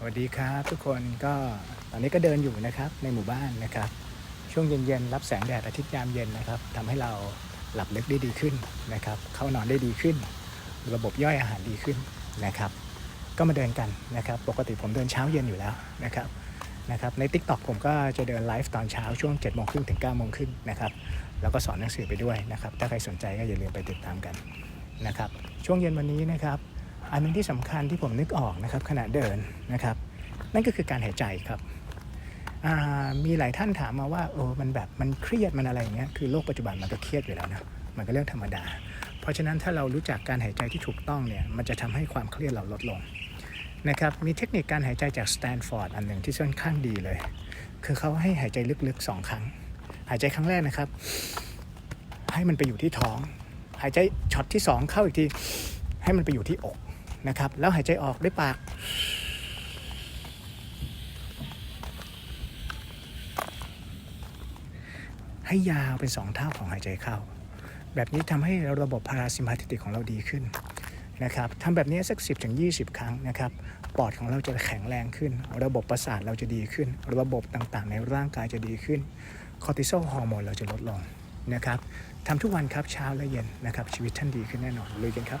สวัสดีครับทุกคนก็ตอนนี้ก็เดินอยู่นะครับในหมู่บ้านนะครับ ช่วงเย็นๆรับแสงแดดอาทิตย์ยามเย็นนะครับทำให้เราหลับลึกได้ดีขึ้นนะครับ เข้านอนได้ดีขึ้น ระบบย่อยอาหารดีขึ้นนะครับ ก็มาเดินกันนะครับ ปกติผมเดินเช้าเย็นอยู่แล้วนะครับนะครับใน t ิ k t o k ผมก็จะเดินไลฟ์ตอนเช้าช่วง7จ็ดโมงครึ่งถึง9ก้าโมงครึ่งนะครับแล้วก็สอนหนังสือไปด้วยนะครับ ถ้าใครสนใจก็อย่าลืมไปติดตามกันนะครับ ช่วงเย็นวันนี้นะครับ อันนึงที่สำคัญที่ผมนึกออกนะครับขณะเดินนะครับ นั่นก็คือการหายใจครับมีหลายท่านถามมาว่าโอ้มันแบบมันเครียดมันอะไรอย่างเงี้ยคือโลกปัจจุบันมันก็เครียดอยู่แล้วนะมันก็เรื่องธรรมดา เพราะฉะนั้นถ้าเรารู้จักการหายใจที่ถูกต้องเนี่ยมันจะทำให้ความเครียดเราลดลงนะครับมีเทคนิคการหายใจจากสแตนฟอร์ดอันหนึ่งที่ค่อนข้างดีเลย คือเขาให้หายใจลึกๆสองครั้ง หายใจครั้งแรกนะครับ ให้มันไปอยู่ที่ท้อง หายใจช็อตที่สองเข้าอีกทีให้มันไปอยู่ที่อก นะครับ แล้วหายใจออกด้วยปาก ให้ยาวเป็นสองเท่าของหายใจเข้า แบบนี้ทำให้ระบบพาราซิมพาธิติกของเราดีขึ้นนะครับทำแบบนี้สัก 10ถึง20 ครั้งนะครับ ปอดของเราจะแข็งแรงขึ้น ระบบประสาทเราจะดีขึ้น ระบบต่างๆ ในร่างกายจะดีขึ้น คอร์ติซอลฮอร์โมนเราจะลดลงนะครับทำทุกวันครับเช้าและเย็นนะครับ ชีวิตท่านดีขึ้นแน่นอนเลยกันครับ